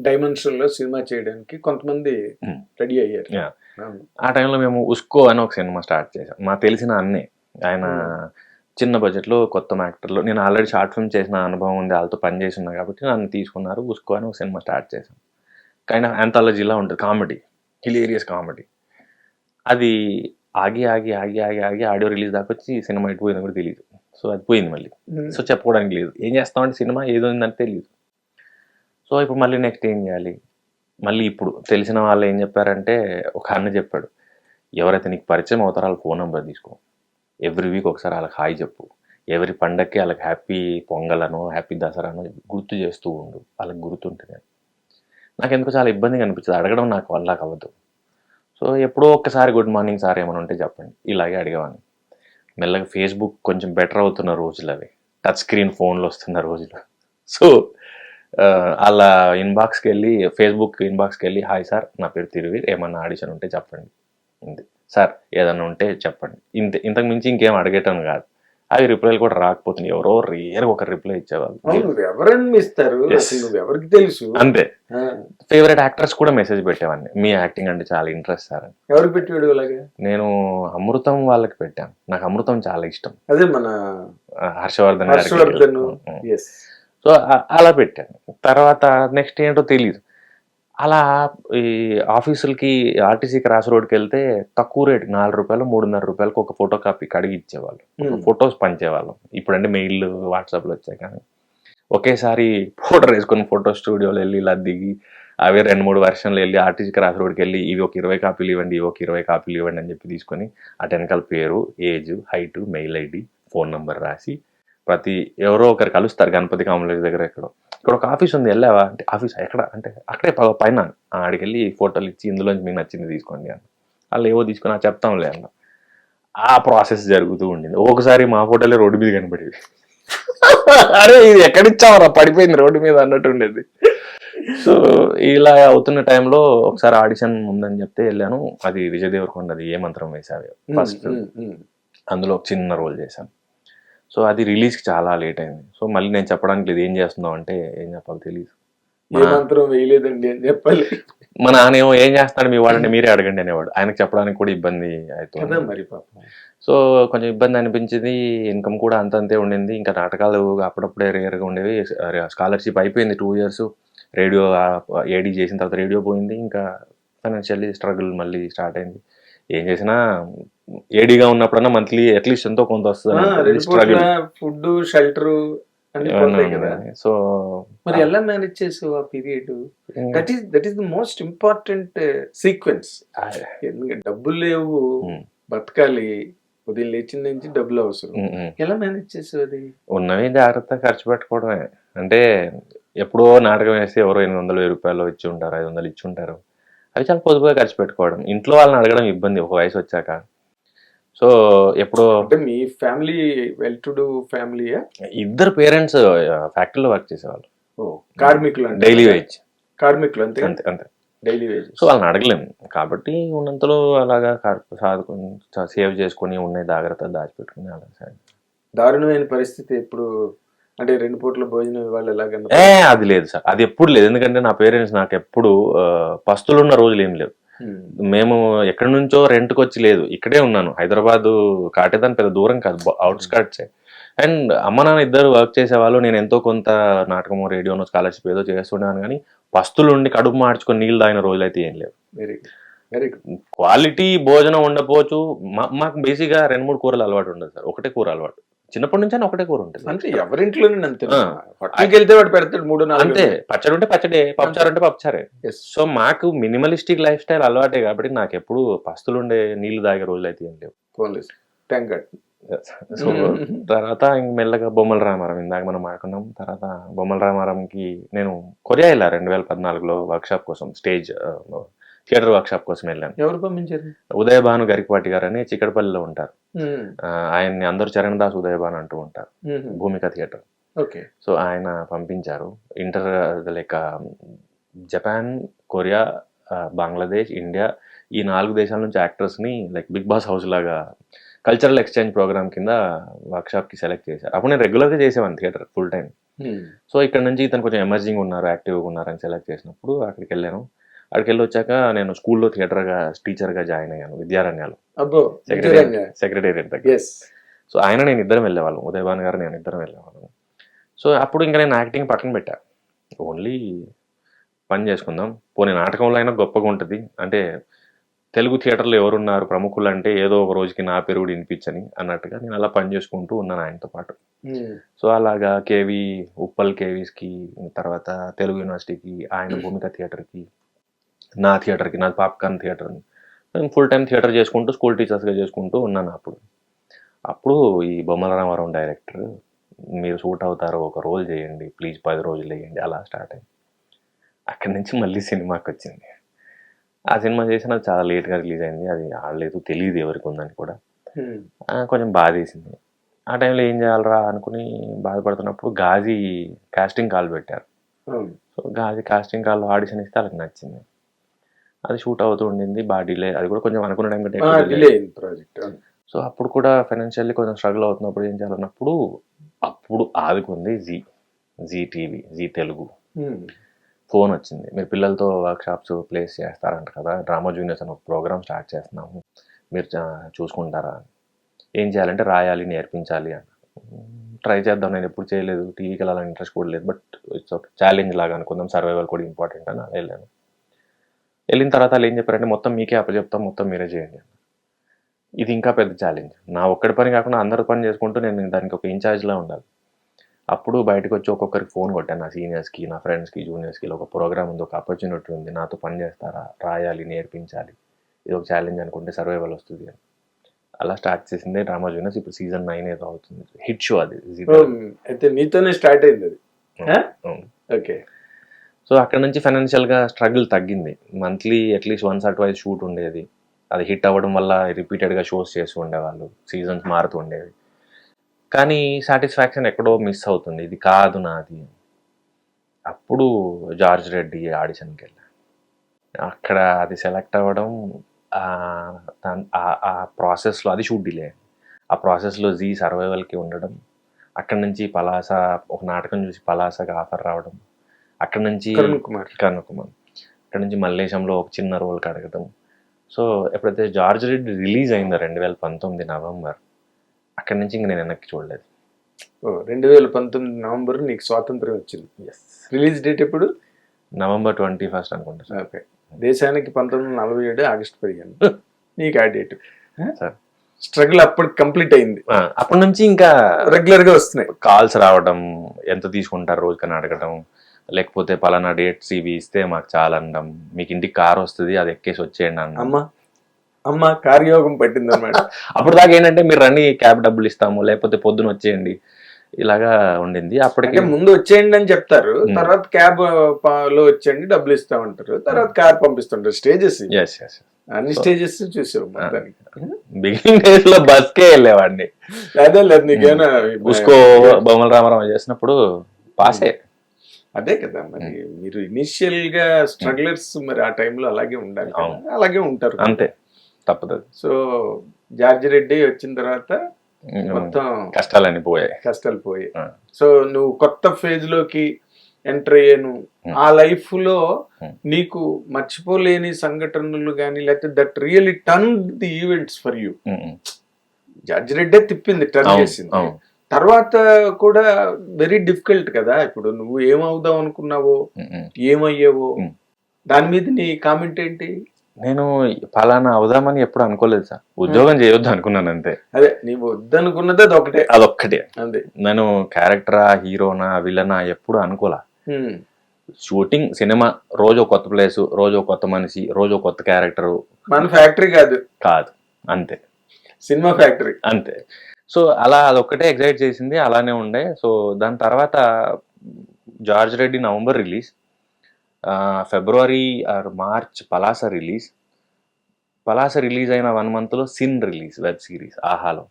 డైమెన్షన్లో cinema చేయడానికి కొంతమంది Hmm. Ready అయ్యారు. Yeah. అవును. ఆ టైంలో మేము ఉస్కో అని ఒక సినిమా స్టార్ట్ చేసాం మా తెలిసిన అన్నే. ఆయన చిన్న బడ్జెట్లో కొత్త యాక్టర్లు. నేను ఆల్రెడీ షార్ట్ ఫిల్మ్ చేసిన అనుభవం ఉంది. వాళ్ళతో పని చేసి ఉన్నా కాబట్టి నన్ను తీసుకున్నారు. ఉస్కో అని ఒక సినిమా స్టార్ట్ చేసాం కైండ్ ఆఫ్ యాంథాలజీలా ఉంటుంది. కామెడీ హిలేరియస్ కామెడీ అది ఆగి ఆగి ఆగి ఆగి ఆగి ఆడియో రిలీజ్ దాకా వచ్చి సినిమా ఎటు పోయిందో కూడా తెలియదు సో అది పోయింది మళ్ళీ. Hmm. సో చెప్పుకోవడానికి లేదు. ఏం చేస్తామంటే సినిమా ఏదో ఉందంటే తెలియదు సో ఇప్పుడు మళ్ళీ నెక్స్ట్ ఏం చేయాలి? మళ్ళీ ఇప్పుడు తెలిసిన వాళ్ళు ఏం చెప్పారంటే ఒక అన్న చెప్పాడు ఎవరైతే నీకు పరిచయం అవుతారో వాళ్ళ ఫోన్ నెంబర్ తీసుకో. ఎవ్రీ వీక్ ఒకసారి వాళ్ళకి హాయ్ చెప్పు. ఎవరి పండక్కి వాళ్ళకి హ్యాపీ పొంగలను హ్యాపీ దసరాను గుర్తు చేస్తూ ఉండు. వాళ్ళకి గుర్తుంటుంది నాకు ఎందుకు చాలా ఇబ్బందిగా అనిపించింది అడగడం నాకు వల్ల అవ్వదు సో ఎప్పుడో ఒక్కసారి గుడ్ మార్నింగ్ సార్ ఏమైనా ఉంటే చెప్పండి. ఇలాగే అడిగేవాడిని మెల్లగా ఫేస్బుక్ కొంచెం బెటర్ అవుతున్న రోజులు అవి టచ్ స్క్రీన్ ఫోన్లు వస్తున్న రోజులు. సో అలా ఇన్బాక్స్కి వెళ్ళి ఫేస్బుక్ ఇన్బాక్స్కి వెళ్ళి హాయ్ సార్ నా పేరు తిరువీర్. ఏమన్నా ఆడిషన్ ఉంటే చెప్పండి. ఇంతే. సార్ ఏదన్నా ఉంటే చెప్పండి. ఇంత ఇంతకు మించి ఇంకేం అడిగేటాను కాదు. అవి రిప్లైలు కూడా రాకపోతున్నాయి. ఎవరో రేర్ ఒక రిప్లై ఇచ్చేవాళ్ళు. ఇస్తారు ఎవరికి తెలుసు? అంతే. ఫేవరెట్ యాక్టర్స్ కూడా మెసేజ్ పెట్టేవాడిని. మీ యాక్టింగ్ అంటే చాలా ఇంట్రెస్ట్ సార్ అని. ఎవరికి పెట్టాడు అలాగే నేను అమృతం వాళ్ళకి పెట్టాను. నాకు అమృతం చాలా ఇష్టం. అదే మన హర్షవర్ధన్. హర్షవర్ధన్. సో అలా పెట్టాను. తర్వాత నెక్స్ట్ ఏంటో తెలియదు అలా ఈ ఆఫీసులకి ఆర్టీసీ క్రాస్ రోడ్కి వెళ్తే తక్కువ రేట్ నాలుగు రూపాయలు మూడున్నర రూపాయలకు ఒక ఫోటో కాపీ కడిగి ఇచ్చేవాళ్ళు. ఫొటోస్ పంచేవాళ్ళం. ఇప్పుడంటే మెయిల్ వాట్సాప్లో వచ్చాయి కానీ. ఒకేసారి పౌడర్ వేసుకొని ఫోటో స్టూడియోలో వెళ్ళి ఇలా దిగి అవే రెండు మూడు వర్షన్లు వెళ్ళి ఆర్టీసీ క్రాస్ రోడ్కి వెళ్ళి ఇవి ఒక ఇరవై కాపీలు ఇవ్వండి ఇవి ఒక ఇరవై కాపీలు ఇవ్వండి అని చెప్పి తీసుకొని అటు వెనకాల పేరు age height mail ID phone number రాసి ప్రతి ఎవరో ఒకరు కలుస్తారు గణపతి కాంప్లెక్స్ దగ్గర ఎక్కడో. ఇక్కడ ఒక ఆఫీస్ ఉంది వెళ్ళావా? అంటే ఆఫీస్? ఎక్కడ? అంటే అక్కడే పైన. ఆడికి వెళ్ళి ఫోటోలు ఇచ్చి ఇందులోంచి మీకు నచ్చింది తీసుకోండి అని వాళ్ళు ఏవో తీసుకొని "ఆ, చెప్తాంలే అన్న. ఆ ప్రాసెస్ జరుగుతూ ఉండింది. ఒకసారి మా ఫోటోలే రోడ్డు మీద కనబడేవి అరే ఇది ఎక్కడిచ్చావరా? పడిపోయింది రోడ్డు మీద అన్నట్టు ఉండేది. సో ఇలా అవుతున్న టైంలో ఒకసారి ఆడిషన్ ఉందని చెప్తే వెళ్ళాను. అది విజయ్ దేవరకొండది ఏ మంత్రం వేసావే ఫస్ట్ అందులో ఒక చిన్న రోల్ చేశాను. సో అది రిలీజ్కి చాలా లేట్ అయింది. సో మళ్ళీ నేను చెప్పడానికి లేదు ఏం చేస్తున్నావు అంటే ఏం చెప్పాలి తెలియదు వేయలేదండి అని చెప్పాలి. మా నాన్న ఏమో ఏం చేస్తాడు మీ వాడంటే మీరే అడగండి అనేవాడు. ఆయనకు చెప్పడానికి కూడా ఇబ్బంది అవుతుంది మరి సో కొంచెం ఇబ్బంది అనిపించింది ఇన్కమ్ కూడా అంతంతే ఉండింది ఇంకా నాటకాలు అప్పుడప్పుడే రేర్గా ఉండేవి. స్కాలర్షిప్ అయిపోయింది టూ ఇయర్స్. రేడియో ఏడీ చేసిన తర్వాత రేడియో పోయింది ఇంకా ఫైనాన్షియల్లీ స్ట్రగుల్ మళ్ళీ స్టార్ట్ అయింది. ఏం చేసినా ఏడీగా ఉన్నప్పుడన్నా మంత్లీ అట్లీస్ట్ ఎంతో కొంత వస్తుంది స్ట్రగుల్ ఫుడ్ షెల్టర్ సో మరి ఎలా మేనేజ్ చేసావు ఆ period that is that is the most important sequence ఎందుకంటే డబ్బులు లేవు. బతకాలి. ఉదయం లేచిన నుంచి డబ్బులు అవసరం. ఎలా మేనేజ్ చేసావు అది? ఉన్నవి జాగ్రత్తగా ఖర్చు పెట్టుకోవడమే. అంటే ఎప్పుడో నాటకం వేస్తే ఎవరో ఎనిమిది వందలు వెయ్యి రూపాయలు ఇచ్చి ఉంటారు ఐదు వందలు ఇచ్చి ఉంటారు. అవి చాలా పొదుపుగా ఖర్చు పెట్టుకోవడం. ఇంట్లో వాళ్ళని అడగడం ఇబ్బంది ఒక వయసు వచ్చాక. సో ఎప్పుడో అంటే మీ ఫ్యామిలీ వెల్ టు డూ ఫ్యామిలీయా? ఇద్దరు పేరెంట్స్ ఫ్యాక్టరీలో వర్క్ చేసేవాళ్ళు. కార్మికులు డైలీ వేజ్. కార్మికులు అంతే అంతే అంతే. Daily wage. సో వాళ్ళని అడగలేము కాబట్టి ఉన్నంతలో అలాగా సాదుకొని సేవ్ చేసుకొని ఉన్నాయి జాగ్రత్త దాచిపెట్టుకుని అలా. దారుణమైన పరిస్థితి ఎప్పుడు అంటే రెండు పూట్ల భోజనం ఎలాగన్నా ఏ అది లేదు సార్. అది ఎప్పుడు లేదు. ఎందుకంటే నా పేరెంట్స్ నాకు ఎప్పుడు పస్తులున్న రోజులు ఏం లేవు. Hmm. మేము ఎక్కడి నుంచో రెంట్కి వచ్చి లేదు. ఇక్కడే ఉన్నాను. హైదరాబాద్ కాటేదాని పెద్ద దూరం కాదు. అవుట్స్కట్సే అండ్ అమ్మ నాన్న ఇద్దరు వర్క్ చేసేవాళ్ళు. నేను ఎంతో కొంత నాటకము రేడియోనో స్కాలర్షిప్ ఏదో చేస్తున్నాను కానీ పస్తులుండి కడుపు మార్చుకొని నీళ్ళు తాగిన రోజులు అయితే ఏం లేవు. క్వాలిటీ భోజనం ఉండకపోవచ్చు. మా- మాకు బేసిక్గా రెండు మూడు కూరలు అలవాటు ఉండదు సార్. ఒకటే కూర అలవాటు. చిన్నప్పటి నుంచి ఒకటే కూర ఉంటుంది. అంటే ఎవరింట్లోనే అంతే వెళ్తే వాడు పెడతాడు మూడు నాలుగు అంతే. పచ్చడి ఉంటే పచ్చడే పప్పుచారు ఉంటే పప్పుచారే. సో మాకు మినిమలిస్టిక్ లైఫ్ స్టైల్ అలవాటే కాబట్టి నాకు ఎప్పుడు పస్తులుండే నీళ్ళు తాగే రోజులు అయితే ఏం లేవు. సో తర్వాత ఇంక మెల్లగా బొమ్మల రామారం ఇందాక మనం మాట్లాడుకున్నాం తర్వాత బొమ్మల రామారంకి నేను కొరియా వెళ్ళా రెండు వేల పద్నాలుగులో వర్క్షాప్ కోసం స్టేజ్ థియేటర్ వర్క్షాప్ కోసం వెళ్ళాను. ఎవరు పంపించారు? ఉదయ భాను గరికపాటి గారు అని చిక్కడపల్లిలో ఉంటారు. ఆయన్ని అందరూ చరణ్ దాస్ ఉదయ భాను అంటూ ఉంటారు. భూమిక థియేటర్. ఓకే. సో ఆయన పంపించారు. Inter like Japan Korea Bangladesh India ఈ నాలుగు దేశాల నుంచి యాక్టర్స్ని లైక్ బిగ్ బాస్ హౌస్ లాగా కల్చరల్ ఎక్స్చేంజ్ ప్రోగ్రామ్ కింద వర్క్షాప్కి సెలెక్ట్ చేశారు. అప్పుడు నేను రెగ్యులర్గా చేసేవాడిని థియేటర్ ఫుల్ టైం సో ఇక్కడ నుంచి ఇతను కొంచెం ఎమర్జింగ్ ఉన్నారు యాక్టివ్గా ఉన్నారు అని సెలెక్ట్ చేసినప్పుడు అక్కడికి వెళ్ళాను. అక్కడికి వెళ్ళి వచ్చాక నేను స్కూల్లో థియేటర్గా టీచర్గా జాయిన్ అయ్యాను విద్యారణ్యాలు అబ్బో సెక్రటేరియట్ దగ్గర. సో ఆయన నేను ఇద్దరం వెళ్ళేవాళ్ళం. ఉదయభాన్ గారు నేను ఇద్దరం వెళ్ళేవాళ్ళం. సో అప్పుడు ఇంకా నేను యాక్టింగ్ పక్కన పెట్టా. ఓన్లీ పని చేసుకుందాం. పోనీ నాటకంలో అయినా గొప్పగా ఉంటుంది. అంటే తెలుగు థియేటర్లో ఎవరున్నారు ప్రముఖులు అంటే ఏదో ఒక రోజుకి నా పేరు కూడా వినిపించని అన్నట్టుగా నేను అలా పని చేసుకుంటూ ఉన్నాను ఆయనతో పాటు. సో అలాగా కేవీ ఉప్పల్ కేవీస్కి తర్వాత తెలుగు యూనివర్సిటీకి ఆయన భూమిక థియేటర్కి నా థియేటర్కి నాది పాప్కార్న్ థియేటర్ నేను ఫుల్ టైం థియేటర్ చేసుకుంటూ స్కూల్ టీచర్స్గా చేసుకుంటూ ఉన్నాను అప్పుడు. అప్పుడు ఈ బొమ్మల రామారావు డైరెక్టర్ మీరు సూట్ అవుతారో ఒక రోల్ చేయండి ప్లీజ్ పది రోజులు వేయండి అలా స్టార్ట్ అయింది. అక్కడి నుంచి మళ్ళీ సినిమాకి వచ్చింది. ఆ సినిమా చేసిన అది చాలా లేట్గా రిలీజ్ అయింది. అది ఆడలేదు తెలియదు ఎవరికి ఉందని కూడా. కొంచెం బాధేసింది. ఆ టైంలో ఏం చేయాలరా అనుకుని బాధపడుతున్నప్పుడు గాజీ కాస్టింగ్ కాల్ పెట్టారు. So Ghazi casting call audition ఇస్తే వాళ్ళకి నచ్చింది. అది షూట్ అవుతూ ఉండింది. బాగా డిలే. అది కూడా కొంచెం అనుకున్న టైం కంటే ఎక్కువ delay డిలే. అయింది ప్రాజెక్ట్. సో అప్పుడు కూడా ఫైనాన్షియల్లీ కొంచెం స్ట్రగుల్ అవుతున్నప్పుడు ఏం చేయాలన్నప్పుడు అప్పుడు ఆదుకుంది Zee Zee TV Zee Telugu. Phone వచ్చింది. మీరు పిల్లలతో వర్క్ షాప్స్ ప్లేస్ చేస్తారంట కదా డ్రామా జూనియర్స్ అని ఒక ప్రోగ్రామ్ స్టార్ట్ చేస్తున్నాము. మీరు చూసుకుంటారా? ఏం చేయాలంటే రాయాలి నేర్పించాలి అని. ట్రై చేద్దాం. నేను ఎప్పుడు చేయలేదు. టీవీకి వెళ్ళాలని ఇంట్రెస్ట్ కూడా లేదు. బట్ ఇట్స్ ఒక ఛాలెంజ్ లాగా అనుకుందాం. సర్వైవల్ కూడా ఇంపార్టెంట్ అని వెళ్ళాను. వెళ్ళిన తర్వాత వాళ్ళు ఏం చెప్పారంటే మొత్తం మీకే అప్పచెప్తాం మొత్తం మీరే చేయండి. ఇది ఇంకా పెద్ద ఛాలెంజ్ నా ఒక్కడి పని కాకుండా అందరి పని చేసుకుంటూ నేను దానికి ఒక ఇన్ఛార్జ్లా ఉండాలి. అప్పుడు బయటకు వచ్చి ఒక్కొక్కరికి ఫోన్ కొట్టాను. నా సీనియర్స్కి నా ఫ్రెండ్స్కి జూనియర్స్కి ఒక ప్రోగ్రామ్ ఉంది ఒక ఆపర్చునిటీ ఉంది నాతో పని చేస్తారా రాయాలి నేర్పించాలి ఇది ఒక ఛాలెంజ్ అనుకుంటే సర్వైవల్ వస్తుంది అని. అలా స్టార్ట్ చేసిందే డ్రామా జూనియర్స్. ఇప్పుడు సీజన్ నైన్ ఏదో అవుతుంది. హిట్ షో అది. అయితే మీతోనే స్టార్ట్ అయింది అది. ఓకే. సో అక్కడ నుంచి ఫైనాన్షియల్గా స్ట్రగుల్ తగ్గింది. Monthly at least once or twice shoot ఉండేది. అది హిట్ అవ్వడం వల్ల రిపీటెడ్గా షోస్ చేస్తూ ఉండేవాళ్ళు. సీజన్స్ మారుతూ ఉండేవి. కానీ సాటిస్ఫాక్షన్ ఎక్కడో మిస్ అవుతుంది. ఇది కాదు నాది. అప్పుడు జార్జ్ రెడ్డి ఆడిషన్కి వెళ్ళా అక్కడ అది సెలెక్ట్ అవ్వడం ఆ, ప్రాసెస్లో అది షూట్ డిలే ఆ ప్రాసెస్లో జీ సర్వైవల్కి ఉండడం అక్కడ నుంచి పలాస ఒక నాటకం చూసి పలాసగా ఆఫర్ రావడం అక్కడ నుంచి కరుణ్ కుమార్. కర్ణ కుమార్. అక్కడ నుంచి మల్లేశంలో ఒక చిన్న రోల్ అడగడం సో ఎప్పుడైతే జార్జ్ రెడ్డి రిలీజ్ అయిందో రెండు వేల పంతొమ్మిది నవంబర్ అక్కడి నుంచి ఇంక నేను వెనక్కి చూడలేదు. రెండు వేల పంతొమ్మిది నవంబర్ నీకు స్వాతంత్రం వచ్చింది. రిలీజ్ డేట్ ఎప్పుడు? నవంబర్ ట్వంటీ ఫస్ట్ అనుకుంటా సార్. ఓకే. దేశానికి పంతొమ్మిది వందల నలభై ఏడు ఆగస్ట్ పదిహేను. నీకు ఆ డేట్. సార్ స్ట్రగుల్ అప్పటికి కంప్లీట్ అయింది. అప్పటి నుంచి ఇంకా రెగ్యులర్గా వస్తున్నాయి. కాల్స్ రావడం ఎంత తీసుకుంటారు రోజుకని అడగడం లేకపోతే పలానా డేట్స్ ఇవి ఇస్తే మాకు చాలా అనడం మీకు ఇంటికి కార్ వస్తుంది అది ఎక్కేసి వచ్చేయండి అన్న. అమ్మ అమ్మ కార్యయోగం పట్టింది అన్నమాట అప్పుడు దాకా ఏంటంటే మీరు రండి క్యాబ్ డబ్బులు ఇస్తాము లేకపోతే పొద్దున వచ్చేయండి. ఇలాగా ఉండింది. అప్పటికి ముందు వచ్చేయండి అని చెప్తారు. తర్వాత క్యాబ్లో వచ్చేయండి డబ్బులు ఇస్తామంటారు తర్వాత కార్ పంపిస్తుంటారు స్టేజెస్ అన్ని స్టేజెస్ మొత్తానికి. బిగినింగ్ డేస్లో బస్కే వెళ్ళేవాడిని. అదే లేదు నీకేమైనా ఉస్కో బొమ్మల రామారావు చేసినప్పుడు పాసే. అదే కదా మరి మీరు ఇనిషియల్గా స్ట్రగ్లర్స్ మరి ఆ టైంలో అలాగే ఉండాలి. అలాగే ఉంటారు అంతే తప్పదు సో జార్జి రెడ్డి వచ్చిన తర్వాత మొత్తం కష్టాలన్నీ పోయాయి కష్టాలు పోయాయి. సో నువ్వు కొత్త ఫేజ్లోకి ఎంటర్ అయ్యాను. ఆ లైఫ్లో. నీకు మర్చిపోలేని సంఘటనలు కానీ లేకపోతే that really turn the events for you. Judge రెడ్డే తిప్పింది టర్న్ చేసింది. తర్వాత కూడా వెరీ డిఫికల్ట్ కదా. ఇప్పుడు నువ్వు ఏమవుదాం అనుకున్నావో. ఏమయ్యావో. దాని మీద నీ కామెంట్ ఏంటి? నేను ఫలానా అవుదామని ఎప్పుడు అనుకోలేదు సార్. ఉద్యోగం చేయొద్దు అనుకున్నాను అంతే. అదే నీవు వద్దనుకున్నది అది ఒకటే అదొక్కటే. అంతే. నేను క్యారెక్టరా హీరోనా విలనా ఎప్పుడు అనుకోలా. షూటింగ్ సినిమా రోజు కొత్త ప్లేస్ రోజు కొత్త మనిషి రోజు కొత్త క్యారెక్టర్. మన ఫ్యాక్టరీ కాదు. కాదు. అంతే. Cinema factory. అంతే. సో అలా అదొక్కటే ఎగ్జైట్ చేసింది అలానే ఉండే. సో దాని తర్వాత George Reddy November release. February or March Palasa release. Palasa release అయిన వన్ మంత్లో సిన్ రిలీజ్ వెబ్ సిరీస్ ఆహాలో.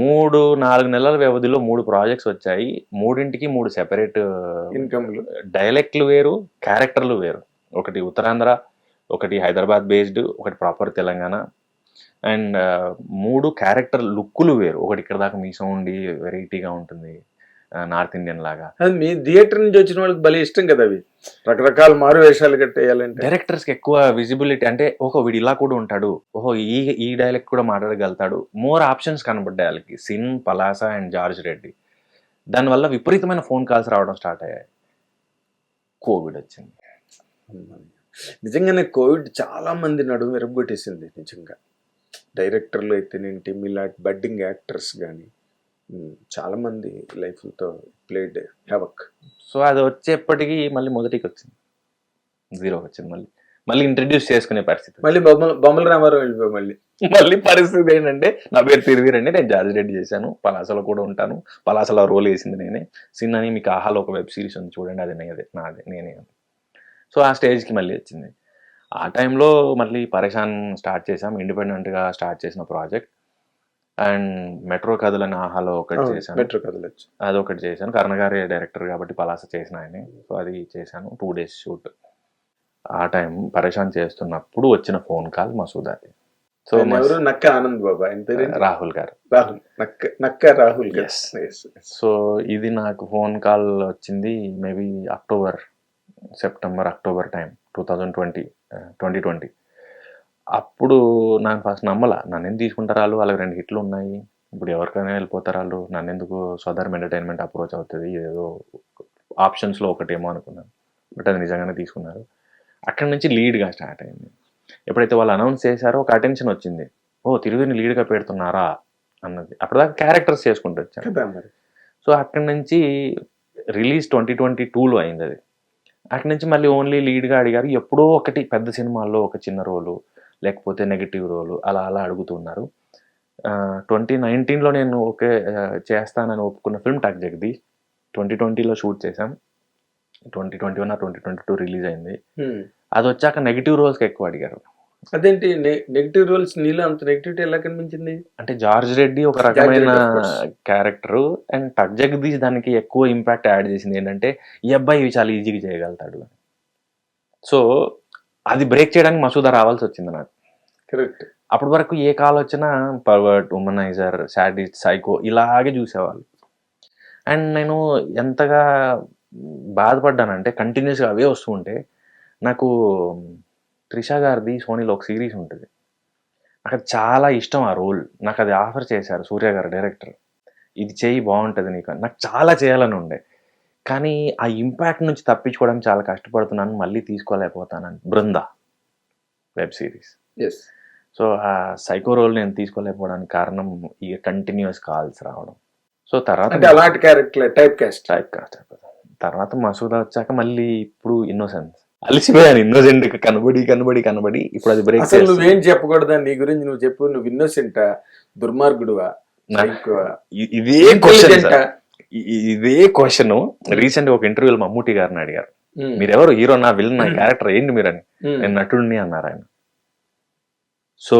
మూడు నాలుగు నెలల వ్యవధిలో మూడు ప్రాజెక్ట్స్ వచ్చాయి. మూడింటికి మూడు సెపరేట్ ఇన్కమ్లు. డైలెక్ట్లు వేరు క్యారెక్టర్లు వేరు. ఒకటి ఉత్తరాంధ్ర ఒకటి హైదరాబాద్ బేస్డ్ ఒకటి ప్రాపర్ తెలంగాణ. అండ్ మూడు క్యారెక్టర్ లుక్కులు వేరు. ఒకటి ఇక్కడ దాకా మీసం ఉండి వెరైటీగా ఉంటుంది నార్త్ ఇండియన్ లాగా. అది మీ థియేటర్ నుంచి వచ్చిన వాళ్ళకి భలే ఇష్టం కదా అవి. రకరకాల మారు వేషాలు కట్టేయాలంటే డైరెక్టర్స్కి ఎక్కువ విజిబిలిటీ అంటే ఓహో వీడు ఇలా కూడా ఉంటాడు. ఓహో ఈ ఈ డైలాగ్ కూడా మాట్లాడగలుగుతాడు. మోర్ ఆప్షన్స్ కనబడ్డాయి వాళ్ళకి. Sin Palasa and George Reddy దానివల్ల విపరీతమైన ఫోన్ కాల్స్ రావడం స్టార్ట్ అయ్యాయి. కోవిడ్ వచ్చింది. నిజంగానే కోవిడ్ చాలా మంది నడుము విరగొట్టేసింది నిజంగా. డైరెక్టర్లు అయితేనేంటి మీలాంటి బడ్డింగ్ యాక్టర్స్ కానీ చాలా మంది లైఫ్తో ప్లేడ్ హ్యావక్ సో అది వచ్చేప్పటికి మళ్ళీ మొదటికి వచ్చింది. జీరో వచ్చింది మళ్ళీ. మళ్ళీ ఇంట్రడ్యూస్ చేసుకునే పరిస్థితి. మళ్ళీ బొమ్మల బొమ్మల రామారావు వెళ్ళిపోయి మళ్ళీ. మళ్ళీ పరిస్థితి ఏంటంటే నా పేరు తిరిగి రండి నేను జార్జ్ రెడ్డి చేశాను. పలాసలో కూడా ఉంటాను. పలాసలో రోల్ వేసింది నేనే. సిన్ అని మీకు ఆహాలో ఒక వెబ్ సిరీస్ ఉంది చూడండి అది నేదే నాదే నేనే సో ఆ స్టేజ్కి మళ్ళీ వచ్చింది. ఆ టైంలో మళ్ళీ పరేషాన్ స్టార్ట్ చేసాం ఇండిపెండెంట్గా స్టార్ట్ చేసిన ప్రాజెక్ట్. అండ్ మెట్రో కథలని ఆహాలో ఒకటి చేశాను. మెట్రో కథలొచ్చు. అది ఒకటి చేశాను కర్ణగారి డైరెక్టర్ కాబట్టి పలాస చేసిన ఆయన. సో అది చేశాను. Two days shoot. ఆ టైం పరేషాన్ చేస్తున్నప్పుడు వచ్చిన ఫోన్ కాల్ మసూద్ అది సో ఎవరు? నక్క ఆనంద్ బాబా? రాహుల్ గారు. రాహుల్. నక్క నక్క రాహుల్ గారు. సో ఇది నాకు ఫోన్ కాల్ వచ్చింది maybe October September October time. Two thousand twenty twenty twenty అప్పుడు నాకు ఫస్ట్ నమ్మల నన్ను ఎందుకు తీసుకుంటారు వాళ్ళు? వాళ్ళకి రెండు హిట్లు ఉన్నాయి. ఇప్పుడు ఎవరికైనా వెళ్ళిపోతారు వాళ్ళు. నన్ను ఎందుకు ఎంటర్టైన్మెంట్ అప్రోచ్ అవుతుంది? ఏదో ఆప్షన్స్లో ఒకటేమో అనుకున్నాను. బట్ అది నిజంగానే తీసుకున్నారు. అక్కడి నుంచి లీడ్గా స్టార్ట్ అయింది. ఎప్పుడైతే వాళ్ళు అనౌన్స్ చేశారో ఒక అటెన్షన్ వచ్చింది. ఓ తిరుగుని లీడ్గా పెడుతున్నారా? అన్నది. అప్పటిదాకా క్యారెక్టర్స్ చేసుకుంటూ వచ్చాను. సో అక్కడి నుంచి రిలీజ్ ట్వంటీ ట్వంటీ టూలో అయింది అది. అక్కడి నుంచి మళ్ళీ ఓన్లీ లీడ్గా అడిగారు. ఎప్పుడో ఒకటి పెద్ద సినిమాల్లో ఒక చిన్న రోలు లేకపోతే నెగిటివ్ రోలు అలా అలా అడుగుతున్నారు ట్వంటీ నైన్టీన్లో నేను ఓకే చేస్తానని ఒప్పుకున్న ఫిల్మ్ టక్ జగదీష్ ట్వంటీ ట్వంటీలో షూట్ చేశాం. Twenty twenty one twenty twenty two release అయింది. అది వచ్చాక నెగిటివ్ రోల్స్కి ఎక్కువ అడిగారు. అదేంటి? నెగిటివ్ రోల్స్ నీలో అంత నెగిటివిటీ ఎలా కనిపించింది? అంటే జార్జ్ రెడ్డి ఒక రకమైన. క్యారెక్టర్ అండ్ టక్ జగదీష్ దానికి ఎక్కువ ఇంపాక్ట్ యాడ్ చేసింది ఏంటంటే ఈ అబ్బాయి ఇవి చాలా ఈజీగా చేయగలుగుతాడు సో అది బ్రేక్ చేయడానికి మసూదా రావాల్సి వచ్చింది నాకు. కరెక్ట్ అప్పటి వరకు ఏ కాల్ వచ్చినా పర్వర్ట్ ఉమనైజర్ సాడిస్ట్ సైకో ఇలాగే చూసేవాళ్ళు. అండ్ నేను ఎంతగా బాధపడ్డానంటే కంటిన్యూస్గా అవే వస్తూ ఉంటే నాకు త్రిష గారిది సోనీలో ఒక సిరీస్ ఉంటుంది. నాకు అది చాలా ఇష్టం ఆ రోల్. నాకు అది ఆఫర్ చేశారు సూర్య గారు డైరెక్టర్. ఇది చేయి బాగుంటుంది నీకు. నాకు చాలా చేయాలని ఉండే. కానీ ఆ ఇంపాక్ట్ నుంచి తప్పించుకోవడానికి చాలా కష్టపడుతున్నాను మళ్ళీ తీసుకోలేకపోతానని. Brinda web series. Yes so ఆ సైకో రోల్ నేను తీసుకోలేకపోవడానికి కారణం ఈ కంటిన్యూస్ కాల్స్ రావడం. సో తర్వాత అలాంటి character type cast type cast తర్వాత మసూదా వచ్చాక మళ్ళీ ఇప్పుడు ఇన్నోసెన్స్ అలసిపోయాను ఇన్నోసెంట్ కనబడి కనబడి కనబడి. ఇప్పుడు అది బ్రేక్ అసలు నువ్వేం చెప్పకూడదా నీ గురించి నువ్వు చెప్పు. నువ్వు ఇన్నోసెంటా దుర్మార్గుడువా? ఇదే క్వశ్చన్? ఇదే క్వశ్చన్ రీసెంట్ ఒక ఇంటర్వ్యూలో మమ్మూటి గారిని అడిగారు. మీరెవరు? హీరో నా విలన్ నా. క్యారెక్టర్ ఏంటి మీరని? Hmm. నేను నటుడిని అన్నారు ఆయన. సో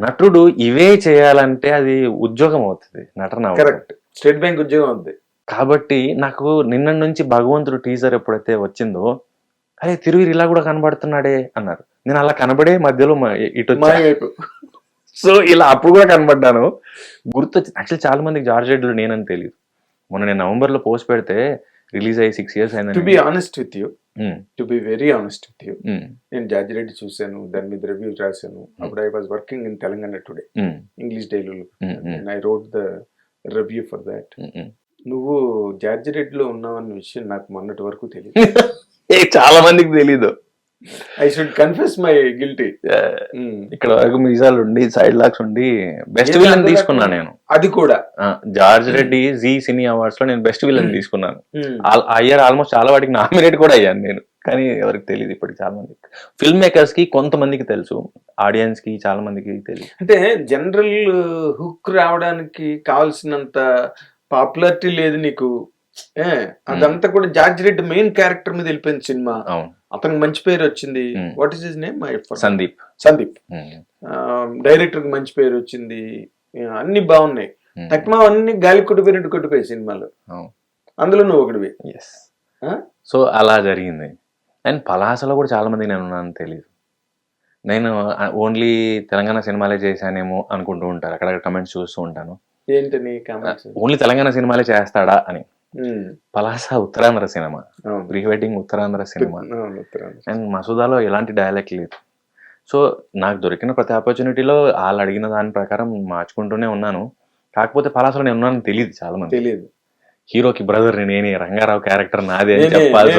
నటుడు ఇవే చేయాలంటే అది ఉద్యోగం అవుతుంది నటన అవుతుంది. కరెక్ట్ స్టేట్ బ్యాంక్ ఉద్యోగం ఉంది కాబట్టి నాకు నిన్న నుంచి భగవంతుడు టీజర్ ఎప్పుడైతే వచ్చిందో అరే తిరుగిరి ఇలా కూడా కనబడుతున్నాడే అన్నారు. నేను అలా కనబడే మధ్యలో ఇటు సో ఇలా అప్పుడు కూడా కనబడ్డాను. గుర్తొచ్చి యాక్చువల్లీ చాలా మందికి జార్జ్ రెడ్డిలో నేనని తెలియదు మొన్న నేను నవంబర్లో పోస్ట్ పెడితే రిలీజ్ అయ్యి six years to be honest with you to be very honest with you నేను జార్జి రెడ్డి చూశాను దాని మీద రివ్యూ రాశాను. అప్పుడు I was working in Telangana today English డైలీలో um, I wrote the review for that. నువ్వు George రెడ్డిలో ఉన్నావన్న విషయం నాకు మొన్నటి వరకు తెలియదు ఏ చాలా మందికి తెలీదు. I should confess my guilty ఇక్కడ వరకు మీసాలు ఉండి సైడ్ లాక్స్ ఉండి బెస్ట్ విలన్ తీసుకున్నా నేను. అది కూడా. జార్జ్ రెడ్డి జీ సినీ అవార్డ్స్లో నేను బెస్ట్ విలన్ Hmm. తీసుకున్నాను. Hmm. ఆ ఇయర్ ఆల్మోస్ట్ చాలా వాటికి నామినేట్ కూడా అయ్యాను నేను. కానీ ఎవరికి తెలియదు ఇప్పటికి చాలా మందికి. ఫిల్మ్ మేకర్స్కి కొంతమందికి తెలుసు. ఆడియన్స్కి చాలా మందికి తెలియదు అంటే జనరల్ హుక్ రావడానికి కావాల్సినంత పాపులారిటీ లేదు నీకు. ఏ అదంతా కూడా జార్జ్ రెడ్డి మెయిన్ క్యారెక్టర్ మీద వెళ్ళిపోయింది సినిమా. అవును. అతనికి మంచి పేరు వచ్చింది. What is his name Sandeep. Sandeep. డైరెక్టర్కి మంచి పేరు వచ్చింది. అన్ని బాగున్నాయి. తక్కువ అన్ని గాలి కొట్టిపోయినట్టు కొట్టిపోయాయి సినిమాలు. అందులో నువ్వు ఒకటివి? సో అలా జరిగింది. అండ్ పలాసలో కూడా చాలా మందికి నేను ఉన్నాను తెలియదు నేను ఓన్లీ తెలంగాణ సినిమాలే చేశానేమో అనుకుంటూ ఉంటారు. అక్కడక్కడ కమెంట్స్ చూస్తూ ఉంటాను. ఏంటని ఓన్లీ తెలంగాణ సినిమాలే చేస్తాడా అని. పలాస ఉత్తరాంధ్ర సినిమా. ప్రీ వెడ్డింగ్ ఉత్తరాంధ్ర సినిమా. అండ్ మసూదాలో ఎలాంటి డైలాగ్ లేదు. సో నాకు దొరికిన ప్రతి ఆపర్చునిటీలో వాళ్ళు అడిగిన దాని ప్రకారం మార్చుకుంటూనే ఉన్నాను. కాకపోతే పలాసలో నేను ఉన్నానని తెలియదు చాలా మంది తెలియదు హీరోకి బ్రదర్ నేనే రంగారావు క్యారెక్టర్ నాదే అని చెప్పాల్సి